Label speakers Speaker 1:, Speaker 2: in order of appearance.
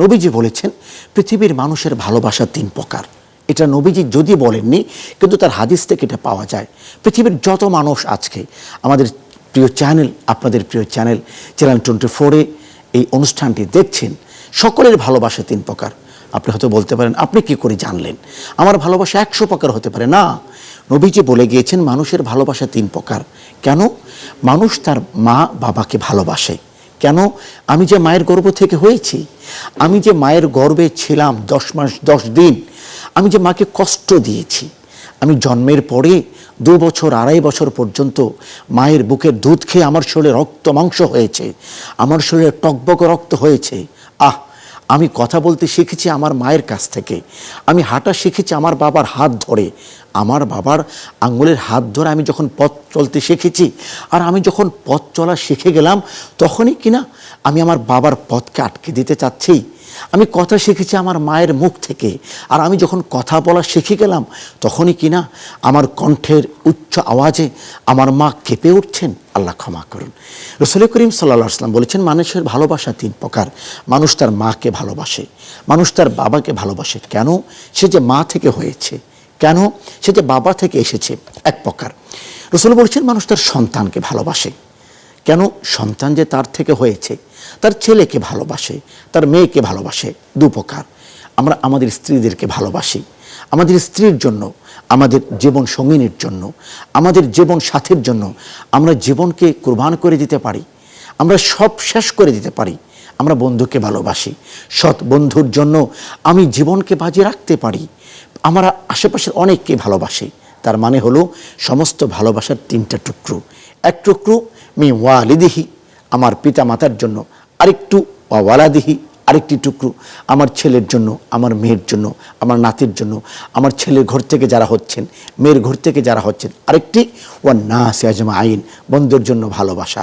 Speaker 1: নবীজি বলেছেন, পৃথিবীর মানুষের ভালোবাসা তিন প্রকার। এটা নবীজি যদি বলেননি, কিন্তু তার হাদিস থেকে এটা পাওয়া যায়। পৃথিবীর যত মানুষ আজকে, আমাদের প্রিয় চ্যানেল, আপনাদের প্রিয় চ্যানেল চ্যানেল টোয়েন্টি ফোরে এই অনুষ্ঠানটি দেখছেন, সকলের ভালোবাসা তিন প্রকার। আপনি হয়তো বলতে পারেন, আপনি কি করে জানলেন? আমার ভালোবাসা একশো প্রকার হতে পারে। না, নবীজি বলে গিয়েছেন, মানুষের ভালোবাসা তিন প্রকার। কেন? মানুষ তার মা বাবাকে ভালোবাসে। কেন? আমি যে মায়ের গর্ব থেকে হয়েছি, আমি যে মায়ের গর্বে ছিলাম দশ মাস, দশ দিন, আমি যে মাকে কষ্ট দিয়েছি, আমি জন্মের পরে দু বছর, আড়াই বছর পর্যন্ত মায়ের বুকের দুধ খেয়ে আমার শরীরে রক্ত মাংস হয়েছে, আমার শরীরে টকবক রক্ত হয়েছে। আহ! আমি কথা বলতে শিখেছি আমার মায়ের কাছ থেকে। আমি হাঁটা শিখেছি আমার বাবার হাত ধরে। আমার বাবার আঙুলের হাত ধরে আমি যখন পথ চলতে শিখেছি আর আমি যখন পথ চলা শিখে গেলাম, তখনই কিনা আমি আমার বাবার পথকে আটকে দিতে চাচ্ছি। আমি কথা শিখেছি আমার মায়ের মুখ থেকে। আর আমি যখন কথা বলা শিখে গেলাম, তখনই কিনা আমার কণ্ঠের উচ্চ আওয়াজে আমার মা কেঁপে উঠছেন। আল্লাহ ক্ষমা করুন। রসুল করিম সাল্লা আসলাম বলেছেন, মানুষের ভালোবাসা তিন প্রকার। মানুষ তার মাকে ভালোবাসে, মানুষ তার বাবাকে ভালোবাসে। কেন? সে যে মা থেকে হয়েছে। কেন? সে যে বাবা থেকে এসেছে। এক প্রকার। রসুল বলছেন, মানুষ তার সন্তানকে ভালোবাসে। কেন সন্তান যে তার থেকে হয়েছে, তার ছেলেকে ভালোবাসে, তার মেয়েকে ভালোবাসে, দু প্রকার। আমরা আমাদের স্ত্রীদেরকে ভালোবাসি। আমাদের স্ত্রীর জন্য, আমাদের জীবন সঙ্গিনীর জন্য, আমাদের জীবন সাথীর জন্য আমরা জীবনকে কোরবান করে দিতে পারি। আমরা সব শেষ করে দিতে পারি। আমরা বন্ধুকে ভালোবাসি। সৎ বন্ধুর জন্য আমি জীবনকে বাজি রাখতে পারি। আমরা আশেপাশের অনেককে ভালোবাসি। তার মানে হলো সমস্ত ভালোবাসার তিনটা টুকরো। এক টুকরো, মি ওয়ালিদিহি আমার পিতা মাতার জন্য আরেকটু ওয়ালাদিহি আরেকটি টুকরো, আমার ছেলের জন্য আমার মেয়ের জন্য আমার নাতির জন্য আমার ছেলের ঘর থেকে যারা হচ্ছেন মেয়ের ঘর থেকে যারা হচ্ছেন আরেকটি ওয়া না আজমা আইন বন্ধুর জন্য ভালোবাসা